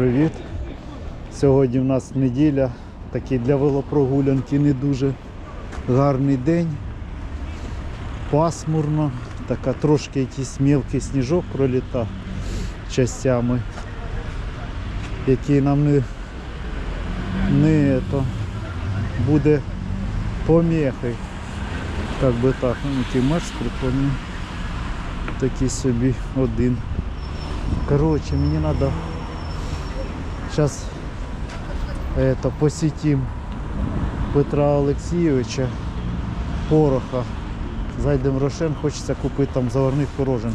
привіт! Сьогодні в нас неділя, такий для велопрогулянки не дуже гарний день. Пасмурно, така трошки якийсь мілкий сніжок проліта частями, який нам не, не то, буде помехой. Как би так, ну мерз прикольний. Такий собі один. Короче, мені надо сейчас это посетим Петра Олексійовича Пороха. Зайдемо в Рошен, хочеться купити там заварних пирожен.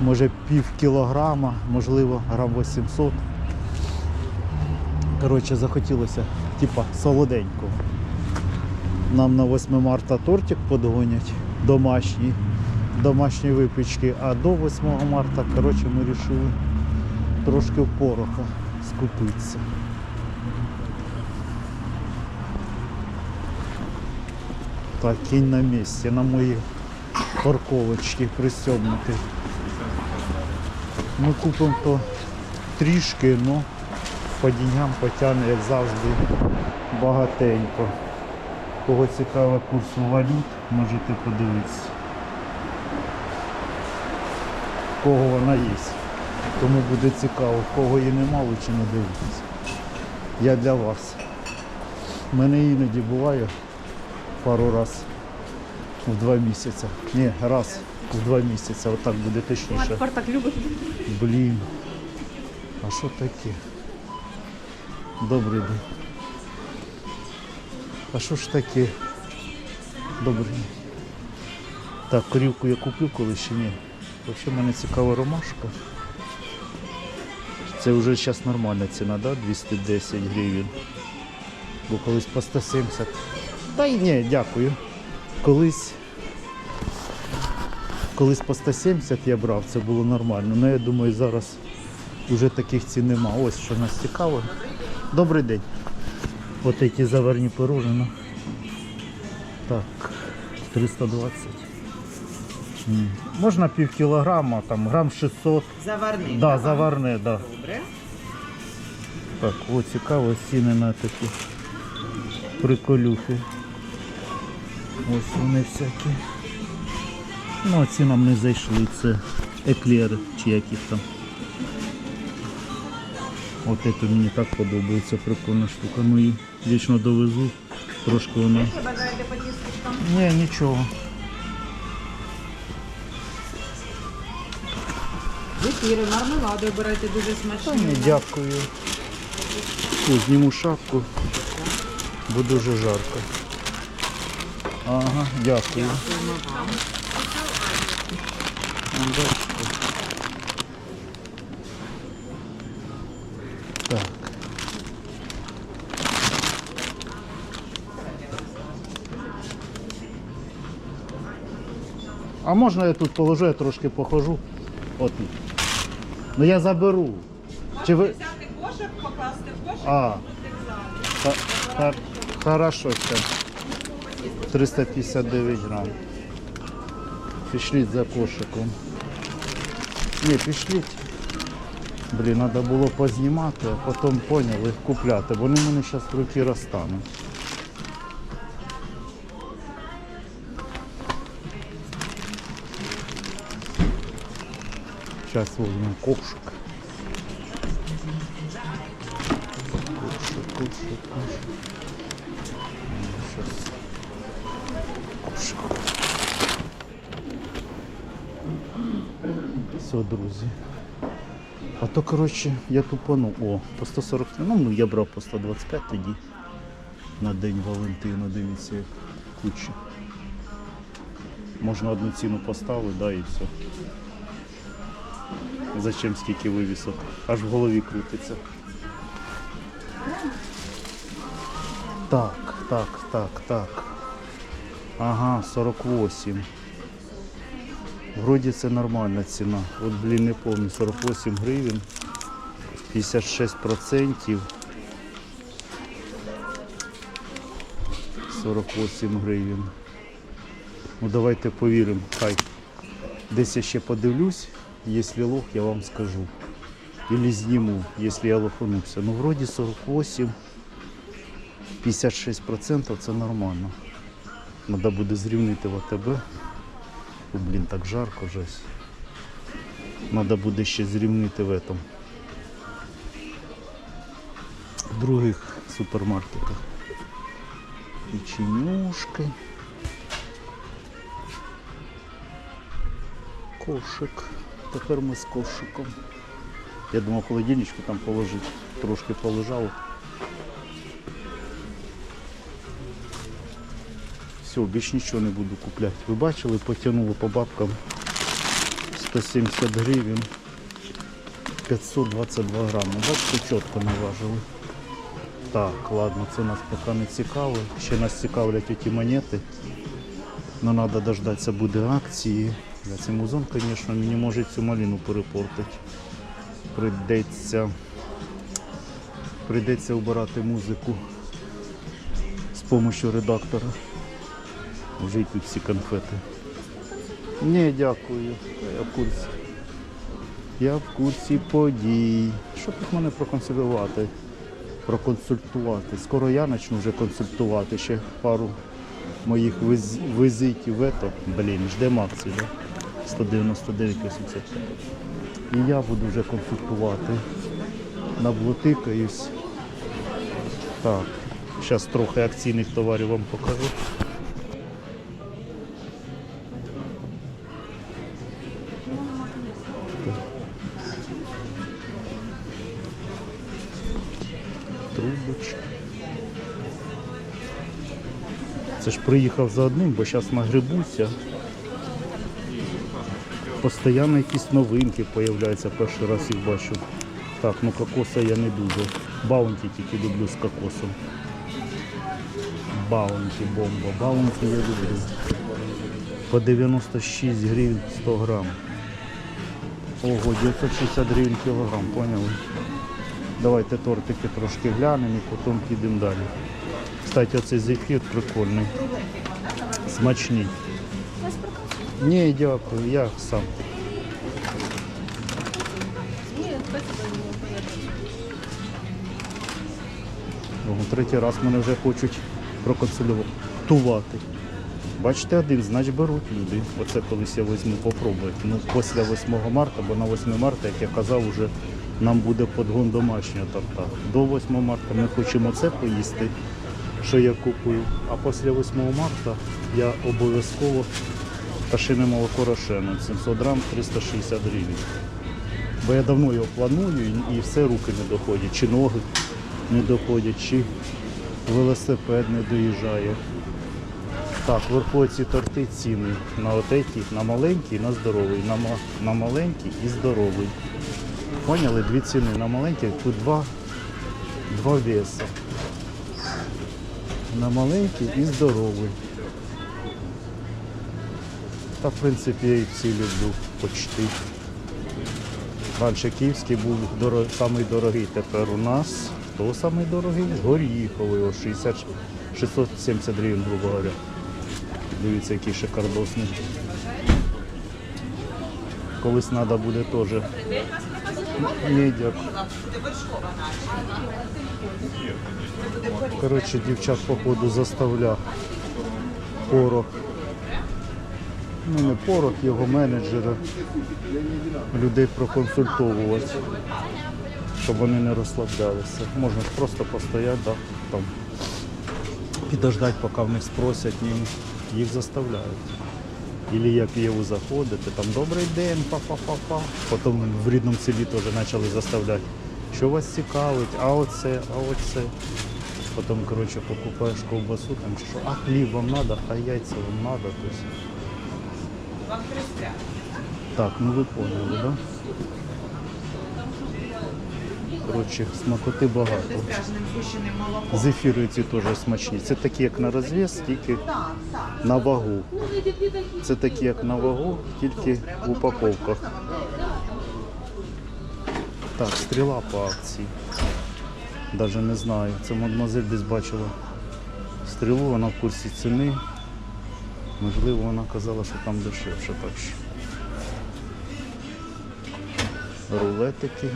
Може пів кілограма, можливо, грам 800. Коротше, захотілося, типа солоденького. Нам на 8 марта тортик подгонять домашній, домашні випічки, а до 8 марта, коротше, ми вирішили трошки пороха скупитися. Так, кінь на місці, на моїй парковочці пристебнутий. Ми купимо то трішки, ну по деньгам потягне, як завжди, багатенько. Кого цікавий курс валют, можете подивитися. Кого вона є. Кому буде цікаво, кого її нема, лучше не дивитися. Я для вас. У мене іноді буває пару раз в два місяці. Ні, раз в два місяці, отак буде точніше. Тепер так любить. Блін. А що таке? Добрий день. А що ж таке? Добрий день. Так, корівку я куплю коли ще ні. Взагалі мене цікава ромашка. Це вже зараз нормальна ціна, да? 210 гривень. Бо колись по 170. Та й ні, дякую. Колись. Колись по 170 я брав, це було нормально. Ну я думаю, зараз вже таких цін нема. Ось що нас цікаво. Добрий день. От ці заварні пирожина. Так, 320. М. Можна пів кілограма, там грам 600. Заварний. Да, заварне, да. Добре. Так, о, цікаво, ціни на такі приколюхи. Ось вони всякі. Ну, а ці нам не зайшли, це еклери чи яких там. От це мені так подобається, прикольна штука. Ну і вічно довезу. Трошки вона. Ні, нічого. Зефіри, мармелади обирайте дуже Та смачні. ні, дякую. О, зніму шапку, бо дуже жарко. Ага, дякую. Ну, бачите. Так. А можна я тут положу, я трошки похожу? От. Ну я заберу. Чи ви... Взяти кошик, покласти в кошик. А. Та, та, хорошо, це. 359 грам. Пішліть за кошиком. Ні, пішліть. Блін, треба було познімати, а потім поняли купляти. Вони в мене зараз в руки розтануть. Зараз візьмемо ковшик. Ковшик. Сейчас. Ковшик. Все, друзі. А то, коротше, я тупану. О, по 140. Ну, ну, я брав по 125 тоді. На День Валентина, дивіться, як куча. Можна одну ціну поставити, да, і все. Зачем стільки вивісок? Аж в голові крутиться. Так, так, так, так. Ага, 48. Вроді це нормальна ціна. От, блін, не пам'ятаю, 48 гривень. 56 процентів. 48 гривень. Ну давайте повіримо. Хай. Десь я ще подивлюсь. Якщо лох, я вам скажу. Или зніму, якщо я лоханувся. Ну, вроді 48, 56% це нормально. Треба буде зрівнити в АТБ. О, блін, так жарко вже. Треба буде ще зрівнити в этом. В других супермаркетах. Печенюшки. Кошик. Тепер ми з кошиком. Я думав холодильничку там положити. Трошки полежав. Все, більш нічого не буду купляти. Ви бачили, потягнуло по бабкам 170 гривень. 522 грами. Бачите, чітко наважили. Так, ладно, це нас поки не цікаво. Ще нас цікавлять ті монети. Но треба дождатися буде акції. Я цей музон, звісно, мені може цю малину перепортити. Прийдеться, прийдеться обирати музику з допомогою редактора. Вже йдуть всі конфети. Ні, дякую. Я в курсі. Я в курсі подій. Що тут мене проконсультувати? Проконсультувати. Скоро я почну вже консультувати ще пару моїх віз... візитів в. Блін, ждемо акції, да? 199,85. І я буду вже консультувати. Наблотикаюсь. Так, зараз трохи акційних товарів вам покажу. Трубочки. Це ж приїхав за одним, бо зараз нагребуся. Постоянно якісь новинки появляються, перший раз їх бачу. Так, ну кокоса я не дуже. Баунті тільки люблю з кокосом. Баунті, бомба. Баунті я люблю. По 96 гривень 100 грам. Ого, 960 гривень кілограм, поняли? Давайте тортики трошки глянемо і потім підемо далі. Кстати, оцей зефір прикольний. Смачний. Ні, дякую, я сам. Третій раз мене вже хочуть проконсультувати. Бачите, один, значить беруть люди. Оце колись я візьму попробувати. Ну, після 8 марта, бо на 8 марта, як я казав, вже нам буде подгон домашнього торта. До 8 марта ми хочемо це поїсти, що я купую. А після 8 марта я обов'язково пташине молоко рошене. 700 грам 360 гривень. Бо я давно його планую і все руки не доходять, чи ноги не доходять, чи велосипед не доїжджає. Так, вверху ці торти ціни на отеті, на маленький і на здоровий. На, на маленький і здоровий. Поняли? Дві ціни. На маленький тут два, два веса. На маленький і здоровий. Та в принципі я їх всі люблю почти. Раніше київський був доро- самий дорогий, тепер у нас хто самий дорогий? Горіховий, о 60, 670 гривень, грубо говоря. Дивіться, який шикардосний. Колись треба буде теж. Дякую. Коротше, дівчат походу заставляв порох. Ну не порох, його менеджера. Людей проконсультовувати, щоб вони не розслаблялися. Можна просто постояти, да, там, підождати, поки в них спросять, ні, їх заставляють. Ілі як Єву заходити, там добрий день, па-па-па-па. Потім в рідному селі теж почали заставляти. Що вас цікавить, а оце, а оце. Потім, коротше, покупаєш ковбасу, там що, а хліб вам треба, а яйця вам треба. Вам хрестя. Так, ну ви поняли, так? Да? Коротше, смакоти багато. Зефіри ці теж смачні. Це такі, як на розв'яз, тільки на вагу. Це такі, як на вагу, тільки в упаковках. Так, стріла по акції. Даже не знаю. Це мадемуазель десь бачила стрілу, вона в курсі ціни. Можливо, вона казала, що там дешевше так що. Рулетики.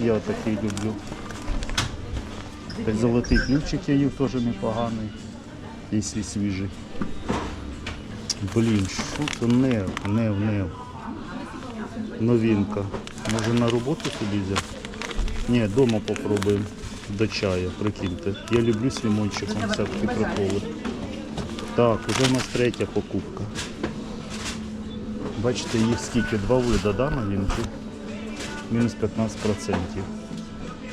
Я такий люблю. Золотий ключик я їв теж непоганий, якщо свіжий. Блін, що це нев, нев, нев. Новинка. Може на роботу собі взяти? Ні, вдома попробуємо до чаю, прикиньте. Я люблю з лимончиком всякі приколи. Так, вже у нас третя покупка. Бачите, їх скільки? Два вида, да, новинки? Мінус 15%.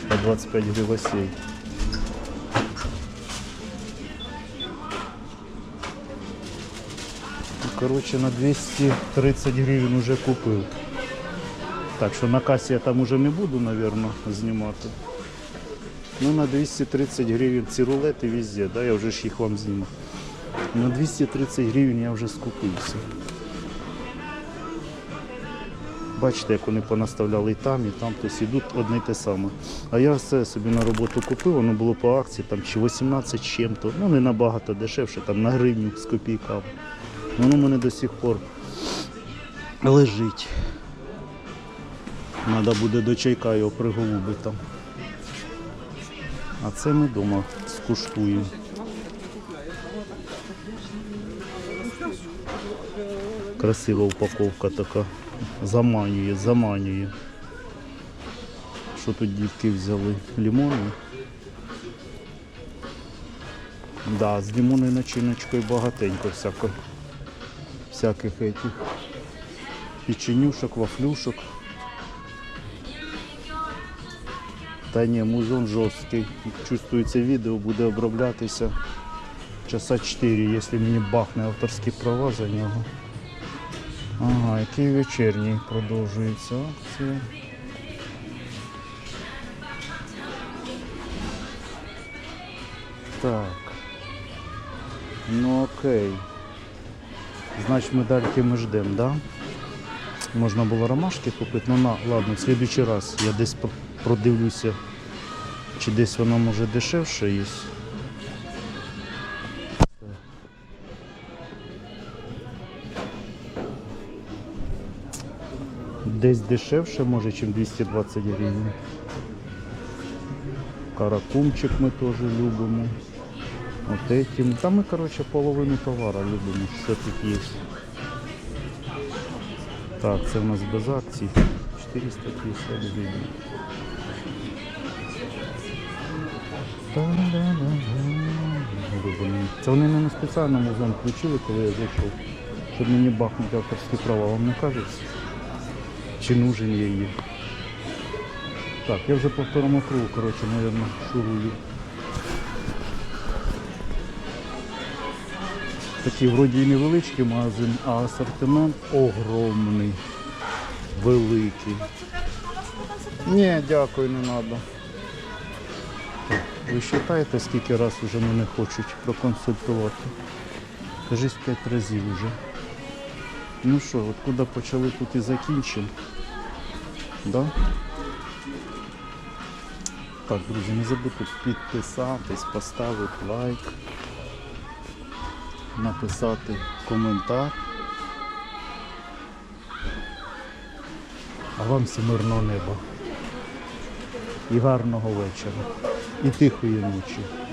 По 25 гривосей. Ну, Коротше, на 230 гривень вже купив. Так що на касі я там уже не буду, мабуть, знімати. Ну на 230 гривень ці рулети везде, да, я вже ж їх вам зніму. На 230 гривень я вже скупився. Бачите, як вони понаставляли і там, і там, тобто йдуть одне й те саме. А я все собі на роботу купив, воно було по акції, там чи 18 з чим-то, ну не набагато дешевше, там на гривню з копійками. Воно в мене до сих пор лежить. Треба буде до чайка його приголубити. А це ми вдома скуштуємо. Красива упаковка така. Заманює, заманює. Що тут дітки взяли? Лимони? Да, з лимонною начиночкою багатенько всяко, всяких этих печенюшок, вафлюшок. Та ні, музон жорсткий. Чувствується відео, буде оброблятися часа 4, якщо мені бахне авторські права за нього. Ага, який вечірній продовжується акція. Так. Ну окей. Значить медальки ми ждемо, да? Можна було ромашки купити, ну на, ладно, в следующий раз я десь продивлюся, чи десь вона може дешевше є. Десь дешевше може, ніж 220 гривень. Каракумчик ми теж любимо. От этим. Та ми, коротше, половину товару любимо, що тут є. Так, це в нас без акцій. 450 гривень. Це вони мене спеціально музон включили, коли я зайшов, щоб мені бахнути авторські права, вам не кажеться? Чи нужен я їм? Так, я вже по второму кругу, коротше, мабуть, шурую. Такий вроді і невеличкий магазин, а асортимент огромний, великий. Ні, дякую, не треба. Ви вважаєте, скільки раз вже мене хочуть проконсультувати? Кажись п'ять разів вже. Ну що, от куди почали, тут і закінчимо. Да? Так, друзі, не забудьте підписатись, поставити лайк, написати коментар. А вам мирного неба. І гарного вечора. І тихої ночі.